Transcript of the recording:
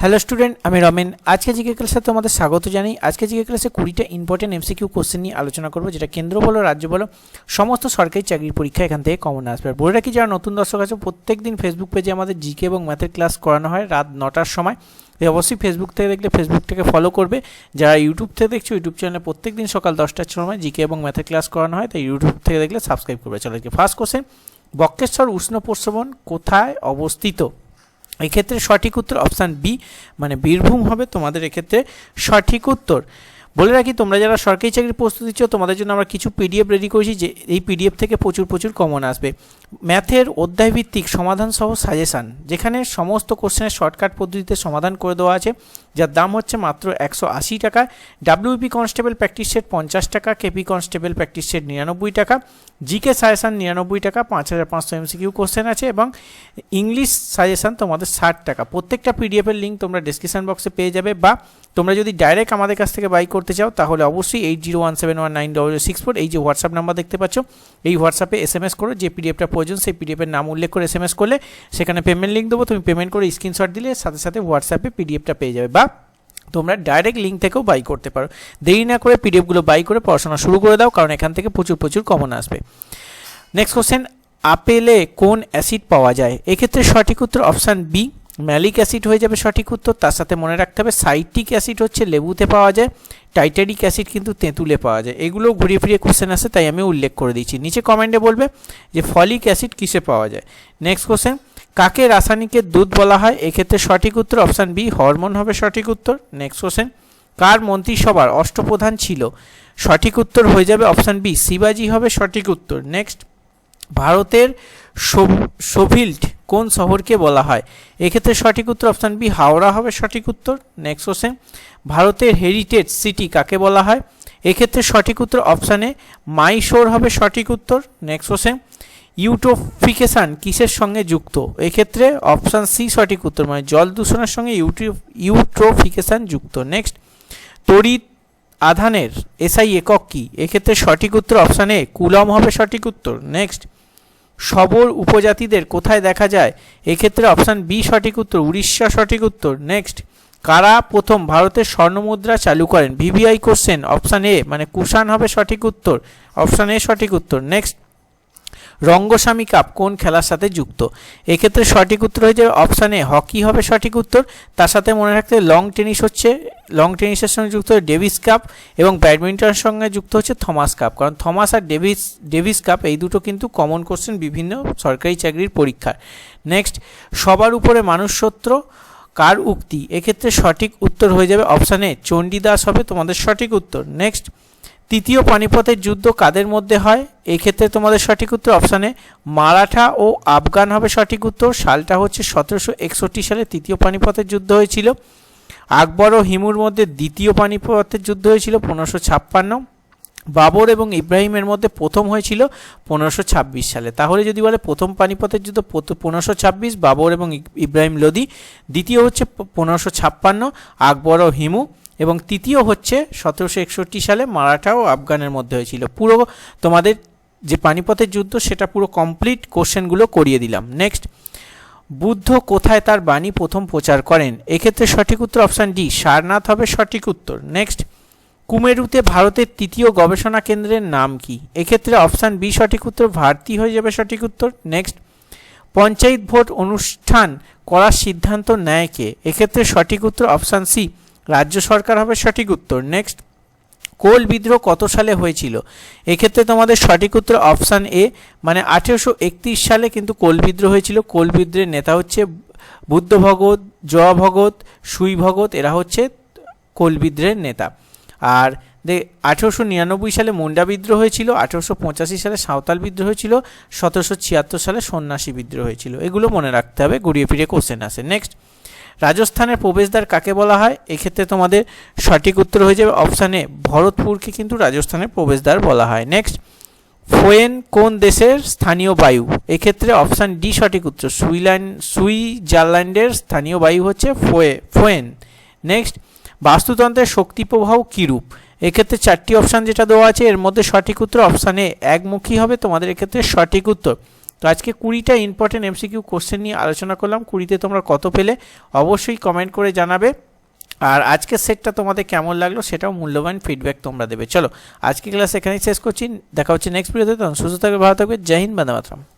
Hello student আমি রমেন। আজকে GK ক্লাসে তোমাদের স্বাগত জানাই। আজকে জিকে ক্লাসে কুড়িটা ইম্পর্টেন্ট এমসিকিউ কোশ্চেন নিয়ে আলোচনা করব, যেটা কেন্দ্র বলো, রাজ্য বলো, সমস্ত সরকারি চাকরির পরীক্ষা এখান থেকে কমন আসবে। বলে রাখি, যারা নতুন দর্শক আছে প্রত্যেক দিন ফেসবুক পেজে আমাদের জিকে এবং ম্যাথের ক্লাস করানো হয় রাত নটার সময়। তাই অবশ্যই ফেসবুক থেকে দেখলে ফেসবুকটাকে ফলো করবে। যারা ইউটিউব থেকে দেখছ ইউটিউব চ্যানেলে প্রত্যেক দিন সকাল দশটার সময় জিকে এবং ম্যাথের ক্লাস করানো হয়, তাই ইউটিউব থেকে দেখলে সাবস্ক্রাইব করবে। চলো ফার্স্ট কোশ্চেন বক্রেশ্বর উষ্ণ প্রশ্রবণ কোথায় অবস্থিত? এক্ষেত্রে সঠিক উত্তর অপশান বি মানে বীরভূম হবে তোমাদের এক্ষেত্রে সঠিক উত্তর। বলে রাখি, তোমরা যারা সরকারি চাকরির প্রস্তুতি দিচ্ছ তোমাদের জন্য আমরা কিছু পিডিএফ রেডি করেছি যে এই পিডিএফ থেকে প্রচুর প্রচুর কমন আসবে। ম্যাথের অধ্যায়ভিত্তিক সমাধান সহ সাজেশান যেখানে সমস্ত কোশ্চেনের শর্টকাট পদ্ধতিতে সমাধান করে দেওয়া আছে। যার দাম হচ্ছে মাত্র একশো আশি টাকা। ডাব্লিউপি কনস্টেবল প্র্যাকটিস সেট পঞ্চাশ টাকা কেপি কনস্টেবল প্র্যাকটিস সেট নিরানব্বই টাকা জিকে সাজেশান নিরানব্বই টাকা, পাঁচ হাজার পাঁচশো এমসিকিউ কোশ্চেন আছে এবং ইংলিশ সাজেশান তোমাদের ষাট টাকা। প্রত্যেকটা পিডিএফের লিঙ্ক তোমরা ডিসক্রিপশন বক্সে পেয়ে যাবে বা তোমরা যদি ডাইরেক্ট আমাদের কাছ থেকে বাই করতে চাও, তাহলে অবশ্যই eight zero one seven one nine double six four এই যে হোয়াটসঅ্যাপ নাম্বার দেখতে পাচ্ছ, এই হোয়াটসঅ্যাপে এস এম এস করো, যে পিডিএফটা প্রয়োজন সেই পিডিএফের নাম উল্লেখ করে এস এম এস করলে সেখানে পেমেন্ট লিঙ্ক দেবো। তুমি পেমেন্ট করে স্ক্রিনশট দিলে সাথে সাথে হোয়াটসঅ্যাপে পিডিএফটা পেয়ে যাবে বা তোমরা ডাইরেক্ট লিঙ্ক থেকেও বাই করতে পারো। দেরি না করে পিডিএফগুলো বাই করে পড়াশোনা শুরু করে দাও, কারণ এখান থেকে প্রচুর প্রচুর কমন আসবে। নেক্সট কোশ্চেন আপেলে কোন অ্যাসিড পাওয়া যায়? এক্ষেত্রে সঠিক উত্তর অপশান বি ম্যালিক অ্যাসিড হয়ে যাবে সঠিক উত্তর। তার সাথে মনে রাখতে হবে সাইট্রিক অ্যাসিড হচ্ছে লেবুতে পাওয়া যায় টাইটারিক অ্যাসিড কিন্তু তেঁতুলে পাওয়া যায়। এগুলো ঘুরিয়ে ফিরিয়ে কোশ্চেন আসে, তাই আমি উল্লেখ করে দিচ্ছি নিচে কমেন্টে বলবে যে ফলিক অ্যাসিড কিসে পাওয়া যায়? নেক্সট কোশ্চেন কাকে রাসায়নিকের দুধ বলা হয়? এক্ষেত্রে সঠিক উত্তর অপশান বি, হরমোন হবে সঠিক উত্তর। নেক্সট কোশ্চেন কার মন্ত্রিসভার অষ্টপ্রধান ছিল? সঠিক উত্তর হয়ে যাবে অপশান বি, শিবাজি হবে সঠিক উত্তর। নেক্সট ভারতের সোভিল্ড কোন শহরকে বলা হয়? এক্ষেত্রে সঠিক উত্তর অপশান বি, হাওড়া হবে সঠিক উত্তর। নেক্সট কোশ্চেন ভারতের হেরিটেজ সিটি কাকে বলা হয়? এক্ষেত্রে সঠিক উত্তর অপশানে মাইশোর হবে সঠিক উত্তর। নেক্সট কোশ্চেন ইউটোফিকেশান কিসের সঙ্গে যুক্ত? এক্ষেত্রে অপশান সি সঠিক উত্তর মানে জল দূষণের সঙ্গে ইউটি ইউট্রোফিকেশান যুক্ত। নেক্সট, তড়িৎ আধানের এসআই একক কি? এক্ষেত্রে সঠিক উত্তর অপশান এ কুলম হবে সঠিক উত্তর। নেক্সট সবর উপজাতিদের কোথায় দেখা যায়? এক্ষেত্রে অপশান বি সঠিক উত্তর, উড়িষ্যা সঠিক উত্তর। নেক্সট, কারা প্রথম ভারতের স্বর্ণমুদ্রা চালু করেন? ভিভিআই কোশ্চেন অপশান এ মানে কুষাণ হবে সঠিক উত্তর। অপশান এ সঠিক উত্তর। নেক্সট রঙ্গস্বামী কাপ কোন খেলার সাথে যুক্ত? এক্ষেত্রে সঠিক উত্তর হয়ে যাবে অপশানে হকি হবে সঠিক উত্তর। তার সাথে মনে রাখতে লং টেনিস হচ্ছে লং টেনিসের সঙ্গে যুক্ত ডেভিস কাপ এবং ব্যাডমিন্টনের সঙ্গে যুক্ত হচ্ছে থমাস কাপ কারণ থমাস আর ডেভিস ডেভিস কাপ এই দুটো কিন্তু কমন কোশ্চেন বিভিন্ন সরকারি চাকরির পরীক্ষার। নেক্সট সবার উপরে মানুষ সত্র কার উক্তি? এক্ষেত্রে সঠিক উত্তর হয়ে যাবে অপশানে চণ্ডীদাস হবে তোমাদের সঠিক উত্তর। নেক্সট তৃতীয় পানিপথের যুদ্ধ কাদের মধ্যে হয়? এক্ষেত্রে তোমাদের সঠিক উত্তর অপশানে মারাঠা ও আফগান হবে সঠিক উত্তর। সালটা হচ্ছে সতেরোশো একষট্টি সালে তৃতীয় পানিপথের যুদ্ধ হয়েছিল। আকবর ও হিমুর মধ্যে দ্বিতীয় পানিপথের যুদ্ধ হয়েছিল পনেরোশো ছাপ্পান্ন। বাবর এবং ইব্রাহিমের মধ্যে প্রথম হয়েছিল পনেরোশো ছাব্বিশ সালে। তাহলে যদি বলে প্রথম পানিপথের যুদ্ধ পনেরোশো ছাব্বিশ, বাবর এবং ইব্রাহিম লোদি, দ্বিতীয় হচ্ছে পনেরোশো ছাপ্পান্ন, আকবর ও হিমু। এবং তৃতীয় হচ্ছে সতেরোশো একষট্টি সালে মারাঠা ও আফগানের মধ্যে হয়েছিল। পুরো তোমাদের যে পানিপথের যুদ্ধ, সেটা পুরো কমপ্লিট কোশ্চেনগুলো করিয়ে দিলাম। নেক্সট বুদ্ধ কোথায় তার বাণী প্রথম প্রচার করেন? এক্ষেত্রে সঠিক উত্তর অপশান ডি সারনাথ হবে সঠিক উত্তর। নেক্সট কুমেরুতে ভারতের তৃতীয় গবেষণা কেন্দ্রের নাম কি? এক্ষেত্রে অপশান বি সঠিক উত্তর। ভারতী হয়ে যাবে সঠিক উত্তর। নেক্সট পঞ্চায়েত ভোট অনুষ্ঠান করার সিদ্ধান্ত নেয় কে? এক্ষেত্রে সঠিক উত্তর অপশান সি রাজ্য সরকার হবে সঠিক উত্তর। নেক্সট কোল বিদ্রোহ কত সালে হয়েছিল? এক্ষেত্রে তোমাদের সঠিক উত্তর অপশান এ মানে আঠেরোশো একত্রিশ সালে কিন্তু কোল বিদ্রোহ হয়েছিল। কোল বিদ্রোহের নেতা হচ্ছে বুদ্ধ ভগত, জয়া ভগত, সুই ভগত, এরা হচ্ছে কোল বিদ্রোহের নেতা। আর দে, আঠেরোশো নিরানব্বই সালে মুন্ডা বিদ্রোহ হয়েছিল, আঠেরোশো পঁচাশি সালে সাঁওতাল বিদ্রোহ হয়েছিল, সতেরোশো ছিয়াত্তর সালে সন্ন্যাসী বিদ্রোহ হয়েছিল। এগুলো মনে রাখতে হবে, ঘুরিয়ে ফিরিয়ে কোশ্চেন আসে। নেক্সট রাজস্থানের প্রবেশদ্বার কাকে বলা হয়? এক্ষেত্রে তোমাদের সঠিক উত্তর হয়ে যাবে অপশানে ভরতপুরকে কিন্তু রাজস্থানের প্রবেশদ্বার বলা হয়। নেক্সট ফোয়েন কোন দেশের স্থানীয় বায়ু? এক্ষেত্রে অপশান ডি সঠিক উত্তর সুইল্যান্ড সুইজারল্যান্ডের স্থানীয় বায়ু হচ্ছে ফোয়ে, ফোয়েন। নেক্সট বাস্তুতন্ত্রের শক্তি প্রবাহ কীরূপ? এক্ষেত্রে চারটি অপশান যেটা দেওয়া আছে, এর মধ্যে সঠিক উত্তর অপশানে একমুখী হবে। তোমাদের এক্ষেত্রে সঠিক উত্তর তো আজকে কুড়িটা ইম্পর্টেন্ট এমসিকিউ কোশ্চেন নিয়ে আলোচনা করলাম। কুড়িতে তোমরা কত পেলে অবশ্যই কমেন্ট করে জানাবে। আর আজকের সেটটা তোমাদের কেমন লাগল সেটাও মূল্যবান ফিডব্যাক তোমরা দেবে। চলো আজকে ক্লাস এখানেই শেষ করছি। দেখা হচ্ছে নেক্সট ভিডিওতে তখন সুস্থ থাকবে, ভালো থাকবে। জয় হিন্দ, বন্দে মাতরম।